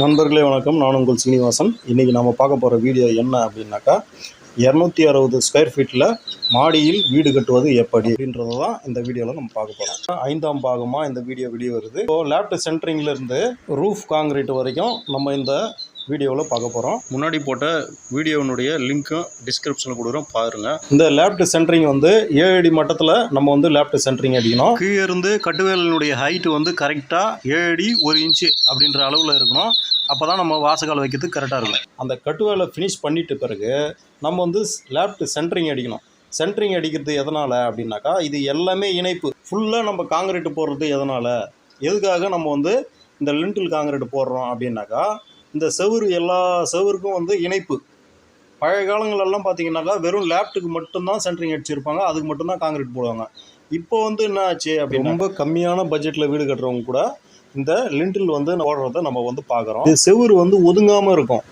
நண்பர்களே வணக்கம். நான் உங்கள் சீனிவாசன். இன்றைக்கி நம்ம பார்க்க போகிற வீடியோ என்ன அப்படின்னாக்கா இரநூத்தி அறுபது ஸ்கொயர் ஃபீட்டில் மாடியில் வீடு கட்டுவது எப்படி அப்படின்றது தான் இந்த வீடியோவில் நம்ம பார்க்க போகிறோம் ஐந்தாம் பாகமாக இந்த வீடியோ வீடியோ வருது இப்போ லேப்ட் சென்ட்ரிங்லேருந்து ரூஃப் காங்கிரீட் வரைக்கும் நம்ம இந்த வீடியோவில் பார்க்க போகிறோம் முன்னாடி போட்ட வீடியோனுடைய லிங்க்கும் டிஸ்கிரிப்ஷனில் கொடுக்குறோம். பாருங்கள் இந்த லேப்ட் சென்ட்ரிங் வந்து ஏழு அடி மட்டத்தில் நம்ம வந்து லேப்ட் சென்ட்ரிங் அடிக்கணும். கீழே இருந்து கட்டுவேலினுடைய ஹைட் வந்து கரெக்டாக ஏழு அடி ஒரு இன்ச்சு அப்படின்ற அளவில் இருக்கணும். அப்போ தான் நம்ம வாசகால் வைக்கிறதுக்கு கரெக்டாக இருக்கும். அந்த கட்டுவேலை ஃபினிஷ் பண்ணிட்ட பிறகு நம்ம வந்து லேப்ட் சென்ட்ரிங் அடிக்கணும். சென்ட்ரிங் அடிக்கிறது எதனால் அப்படின்னாக்கா இது எல்லாமே இணைப்பு. ஃபுல்லாக நம்ம காங்கிரீட் போடுறது எதனால்? எதுக்காக நம்ம வந்து இந்த லிண்டில் காங்கிரீட் போடுறோம் அப்படின்னாக்கா இந்த செவுரு எல்லா செவுருக்கும் வந்து இணைப்பு. பழைய காலங்களெல்லாம் பார்த்தீங்கன்னாக்கா வெறும் லேப்டுக்கு மட்டும்தான் சென்ட்ரிங் அடிச்சிருப்பாங்க. அதுக்கு மட்டும்தான் காங்கிரீட் போடுவாங்க. இப்போ வந்து என்ன ஆச்சு அப்படி ரொம்ப கம்மியான பட்ஜெட்டில் வீடு கட்டுறவங்க கூட இந்த லிண்டில் வந்து போடுறத நம்ம வந்து பார்க்குறோம் இது செவுரு வந்து ஒதுங்காமல் இருக்கும்.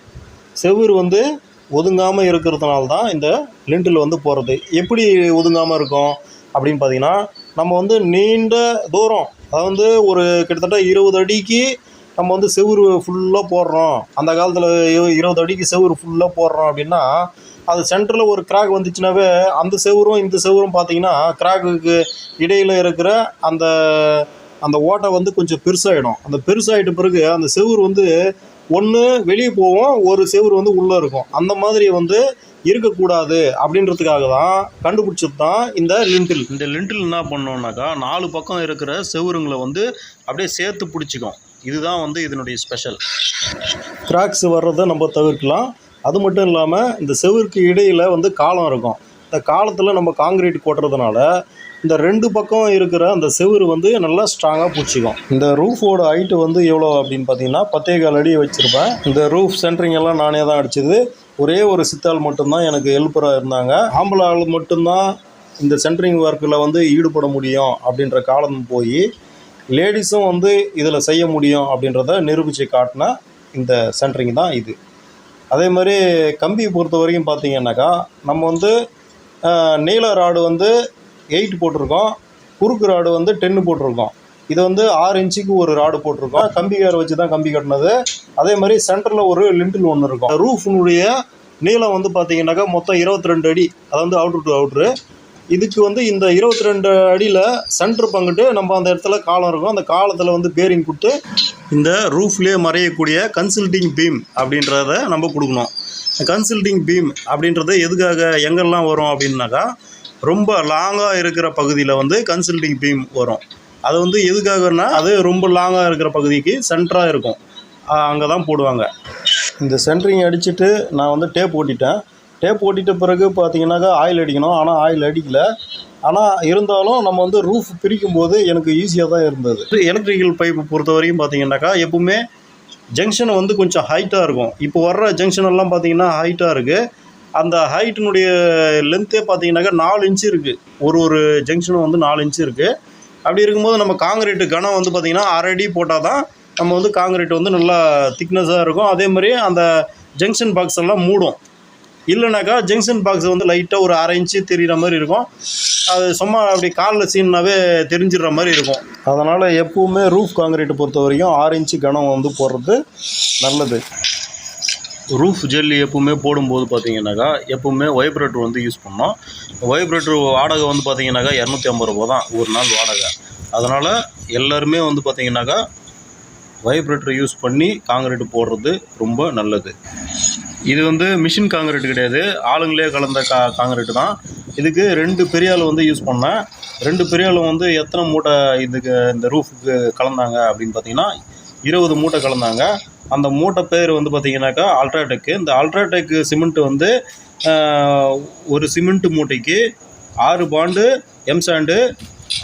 செவுரு வந்து ஒதுங்காமல் இருக்கிறதுனால தான் இந்த லிண்டில் வந்து போடுறது எப்படி ஒதுங்காமல் இருக்கும் அப்படின்னு பார்த்தீங்கன்னா நம்ம வந்து நீண்ட தூரம் அதாவது வந்து ஒரு கிட்டத்தட்ட இருபது அடிக்கு நம்ம வந்து செவுரு ஃபுல்லாக போடுறோம். அந்த காலத்தில் இருபது அடிக்கு செவுரு ஃபுல்லாக போடுறோம் அப்படின்னா அது சென்டரில் ஒரு கிராக் வந்துச்சுனாவே அந்த செவுரும் இந்த செவுரும் பார்த்தீங்கன்னா கிராக்குக்கு இடையில் இருக்கிற அந்த அந்த ஓட்டை வந்து கொஞ்சம் பெருசாகிடும் அந்த பெருசாகிட்ட பிறகு அந்த செவுரு வந்து ஒன்று வெளியே போகும் ஒரு செவுரு வந்து உள்ளே இருக்கும். அந்த மாதிரி வந்து இருக்கக்கூடாது அப்படின்றதுக்காக தான் கண்டுபிடிச்சது தான் இந்த லிண்டில் இந்த லிண்டில் என்ன பண்ணோம்னாக்கா நாலு பக்கம் இருக்கிற செவுருங்களை வந்து அப்படியே சேர்த்து பிடிச்சிக்கும். இதுதான் வந்து இதனுடைய ஸ்பெஷல் கிராக்ஸ் வர்றதை நம்ம தவிர்க்கலாம். அது மட்டும் இல்லாமல் இந்த செவிற்கு இடையில் வந்து காலம் இருக்கும். இந்த காலத்தில் நம்ம காங்கிரீட் கொட்டுறதுனால இந்த ரெண்டு பக்கம் இருக்கிற அந்த செவுரு வந்து நல்லா ஸ்ட்ராங்காக பிடிச்சிக்கும் இந்த ரூஃபோட ஹைட்டு வந்து எவ்வளோ அப்படின்னு பார்த்தீங்கன்னா பத்தே கால் அடி வச்சுருப்பேன். இந்த ரூஃப் சென்ட்ரிங் எல்லாம் நானே தான் அடிச்சது. ஒரே ஒரு சித்தாள் மட்டும்தான் எனக்கு ஹெல்ப்பராக இருந்தாங்க. ஆம்பளை ஆள் மட்டும்தான் இந்த சென்ட்ரிங் ஒர்க்கில் வந்து ஈடுபட முடியும் அப்படின்ற காலம் போய் லேடிஸும் வந்து இதில் செய்ய முடியும் அப்படின்றத நிரூபித்து காட்டின இந்த சென்ட்ரிங் தான் இது. அதே மாதிரி கம்பியை பொறுத்த வரைக்கும் பார்த்தீங்கன்னாக்கா நம்ம வந்து நீல ராடு வந்து எயிட் போட்டிருக்கோம். குறுக்கு ராடு வந்து டென்னு போட்டிருக்கோம். இது வந்து ஆறு இன்ச்சுக்கு ஒரு ராடு போட்டிருக்கோம். கம்பி வேறு வச்சு தான் கம்பி கட்டினது. அதே மாதிரி சென்டரில் ஒரு லிண்டில் ஒன்று இருக்கும். ரூஃபினுடைய நீளம் வந்து பார்த்தீங்கன்னாக்கா மொத்தம் இருபத்தி ரெண்டு அடி. அது வந்து அவுட்ரு டு அவுட்ரு இதுக்கு வந்து இந்த இருபத்தி ரெண்டு அடியில் சென்டர் பங்கிட்டு நம்ம அந்த இடத்துல காலம் இருக்கும். அந்த காலத்தில் வந்து பேரிங் கொடுத்து இந்த ரூஃப்லேயே மறையக்கூடிய கன்சல்டிங் பீம் அப்படின்றத நம்ம கொடுக்கணும். கன்சல்டிங் பீம் அப்படின்றது எதுக்காக எங்கெல்லாம் வரும் அப்படின்னாக்கா ரொம்ப லாங்காக இருக்கிற பகுதியில் வந்து கன்சல்டிங் பீம் வரும். அது வந்து எதுக்காகன்னா அது ரொம்ப லாங்காக இருக்கிற பகுதிக்கு சென்டராக இருக்கும். அங்கே தான் போடுவாங்க. இந்த சென்ட்ரிங் அடிச்சுட்டு நான் வந்து டேப் ஓட்டிட்டேன். டேப் ஓட்டிட்ட பிறகு பார்த்தீங்கன்னாக்கா ஆயில் அடிக்கணும். ஆனால் ஆயில் அடிக்கல. ஆனால் இருந்தாலும் நம்ம வந்து ரூஃப் பிரிக்கும் போது எனக்கு ஈஸியாக தான் இருந்தது. எலக்ட்ரிக்கல் பைப்பு பொறுத்த வரைக்கும் பார்த்தீங்கன்னாக்கா எப்பவுமே ஜங்ஷன் வந்து கொஞ்சம் ஹைட்டாக இருக்கும். இப்போ வர்ற ஜங்ஷன் எல்லாம் பார்த்தீங்கன்னா ஹைட்டாக இருக்குது அந்த ஹைட்டினுடைய லென்த்தே பார்த்தீங்கன்னாக்கா நாலு இன்ச்சு இருக்குது ஒரு ஒரு ஜங்ஷனும் வந்து நாலு இன்ச்சு இருக்குது அப்படி இருக்கும்போது நம்ம காங்கிரீட்டு கனம் வந்து பார்த்திங்கன்னா அரை அடி போட்டால் தான் நம்ம வந்து காங்கிரீட் வந்து நல்லா திக்னஸாக இருக்கும். அதே மாதிரி அந்த ஜங்ஷன் பாக்ஸ் எல்லாம் மூடும். இல்லைனாக்கா ஜங்ஷன் பாக்ஸ் வந்து லைட்டாக ஒரு அரை இன்ச்சு தெரிகிற மாதிரி இருக்கும். அது சும்மா அப்படி காலில் சீன்னாவே தெரிஞ்சிடுற மாதிரி இருக்கும். அதனால் எப்போவுமே ரூஃப் காங்கிரீட்டை பொறுத்த வரைக்கும் ஆறு இன்ச்சு கனம் வந்து போடுறது நல்லது. ரூஃப் ஜெல்லி எப்பவுமே போடும்போது பார்த்தீங்கன்னாக்கா எப்பவுமே வைப்ரேட்டர் வந்து யூஸ் பண்ணோம் வைப்ரேட்டர் வாடகை வந்து பார்த்தீங்கன்னாக்கா இரநூத்தி ஐம்பது ரூபா தான் ஒரு நாள் வாடகை. அதனால் எல்லாருமே வந்து பார்த்தீங்கன்னாக்கா வைப்ரேட்டர் யூஸ் பண்ணி காங்கிரீட் போடுறது ரொம்ப நல்லது. இது வந்து மிஷின் காங்கிரீட் கிடையாது. ஆளுங்களே கலந்த கா காங்கிரீட் தான். இதுக்கு ரெண்டு பெரிய ஆள் வந்து யூஸ் பண்ணேன் ரெண்டு பெரிய ஆள் வந்து எத்தனை மூட்டை இதுக்கு இந்த ரூஃபுக்கு கலந்தாங்க அப்படின்னு பார்த்தீங்கன்னா இருபது மூட்டை கலந்தாங்க. அந்த மூட்டை பேர் வந்து பார்த்தீங்கன்னாக்கா அல்ட்ராடெக்கு இந்த அல்ட்ராடெக் சிமெண்ட் வந்து ஒரு சிமெண்ட் மூட்டைக்கு ஆறு பாண்டு எம்சாண்டு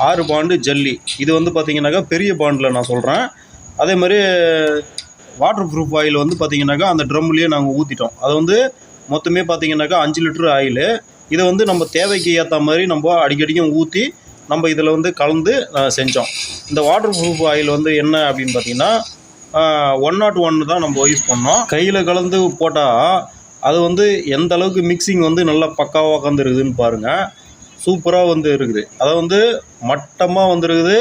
ஆறு பாண்டு ஜல்லி. இது வந்து பார்த்தீங்கன்னாக்கா பெரிய பாண்டில் நான் சொல்கிறேன் அதே மாதிரி வாட்டர் ப்ரூஃப் ஆயில் வந்து பார்த்தீங்கன்னாக்கா அந்த ட்ரம்லேயே நாங்கள் ஊற்றிட்டோம் அது வந்து மொத்தமே பார்த்தீங்கன்னாக்கா அஞ்சு லிட்டர் ஆயில் இதை வந்து நம்ம தேவைக்கு ஏற்ற மாதிரி நம்ம அடிக்கடிக்கும் ஊற்றி நம்ம இதில் வந்து கலந்து செஞ்சோம். இந்த வாட்டர் ப்ரூஃப் ஆயில் வந்து என்ன அப்படின்னு பார்த்தீங்கன்னா ஒன் நாட் ஒன் தான் நம்ம யூஸ் பண்ணோம். கையில் கலந்து போட்டால் அது வந்து எந்த அளவுக்கு மிக்சிங் வந்து நல்லா பக்காவாக உட்காந்துருக்குதுன்னு பாருங்கள் சூப்பராக வந்து இருக்குது. அதை வந்து மட்டமாக வந்துருக்குது.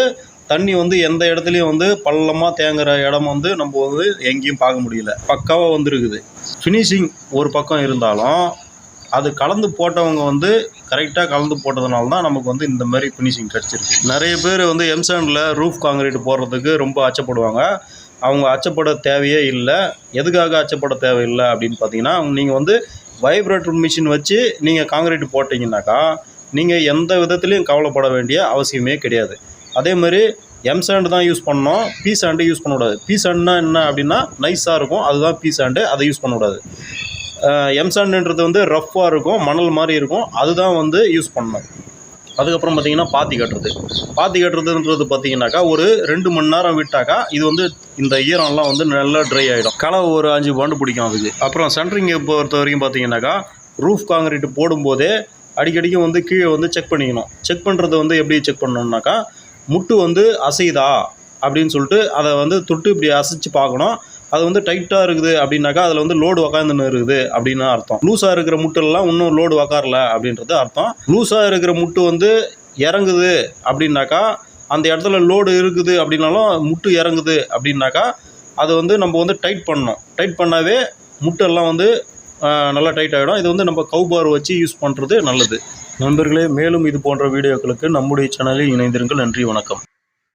தண்ணி வந்து எந்த இடத்துலையும் வந்து பள்ளமாக தேங்குற இடம் வந்து நம்ம வந்து எங்கேயும் பார்க்க முடியல. பக்காவாக வந்துருக்குது. ஃபினிஷிங் ஒரு பக்கம் இருந்தாலும் அது கலந்து போட்டவங்க வந்து கரெக்டாக கலந்து போட்டதுனால தான் நமக்கு வந்து இந்த மாதிரி ஃபினிஷிங் கிடச்சிருக்கு. நிறைய பேர் வந்து எம்சாண்டில் ரூஃப் காங்கிரீட் போடுறதுக்கு ரொம்ப அச்சப்படுவாங்க. அவங்க அச்சப்பட தேவையே இல்லை. எதுக்காக அச்சப்பட தேவையில்லை அப்படின்னு பார்த்தீங்கன்னா நீங்கள் வந்து வைப்ரேட்டர் மிஷின் வச்சு நீங்கள் காங்கிரீட் போட்டிங்கனாக்கா நீங்கள் எந்த விதத்துலேயும் கவலைப்பட வேண்டிய அவசியமே கிடையாது. அதே மாதிரி எம் சாண்டு தான் யூஸ் பண்ணோம் பி சாண்டு யூஸ் பண்ணக்கூடாது பி சாண்டுனா என்ன அப்படின்னா நைஸாக இருக்கும். அதுதான் பி சாண்டு அதை யூஸ் பண்ணக்கூடாது எம் சாண்டுன்றது வந்து ரஃப்பாக இருக்கும். மணல் மாதிரி இருக்கும். அதுதான் வந்து யூஸ் பண்ணணும். அதுக்கப்புறம் பார்த்தீங்கன்னா பாத்தி கட்டுறது. பாத்தி கட்டுறதுன்றது பார்த்தீங்கன்னாக்கா ஒரு ரெண்டு மணி நேரம் விட்டாக்கா இது வந்து இந்த ஈரம்லாம் வந்து நல்லா ட்ரை ஆகிடும் களை ஒரு அஞ்சு பாண்டு பிடிக்கும் அதுக்கு. அப்புறம் சென்ட்ரிங்கை பொறுத்த வரைக்கும் பார்த்தீங்கன்னாக்கா ரூஃப் காங்கிரீட் போடும்போதே அடிக்கடிக்கு வந்து கீழே வந்து செக் பண்ணிக்கணும். செக் பண்ணுறது வந்து எப்படி செக் பண்ணணுன்னாக்கா முட்டு வந்து அசையுதா அப்படின்னு சொல்லிட்டு அதை வந்து தொட்டு இப்படி அசைச்சு பார்க்கணும். அது வந்து டைட்டாக இருக்குது அப்படின்னாக்கா அதில் வந்து லோடு உக்காந்துன்னு இருக்குது அப்படின்னு அர்த்தம். லூஸாக இருக்கிற முட்டெல்லாம் இன்னும் லோடு உக்காரல அப்படின்றது அர்த்தம். லூஸாக இருக்கிற முட்டு வந்து இறங்குது அப்படின்னாக்கா அந்த இடத்துல லோடு இருக்குது அப்படின்னாலும் முட்டு இறங்குது அப்படின்னாக்கா அது வந்து நம்ம வந்து டைட் பண்ணணும். டைட் பண்ணாவே முட்டெல்லாம் வந்து நல்லா டைட் ஆகிடும் இது வந்து நம்ம கவுபார் வச்சு யூஸ் பண்ணுறது நல்லது. நண்பர்களே மேலும் இது போன்ற வீடியோக்களுக்கு நம்முடைய சேனலில் இணைந்திருங்கள். நன்றி வணக்கம்.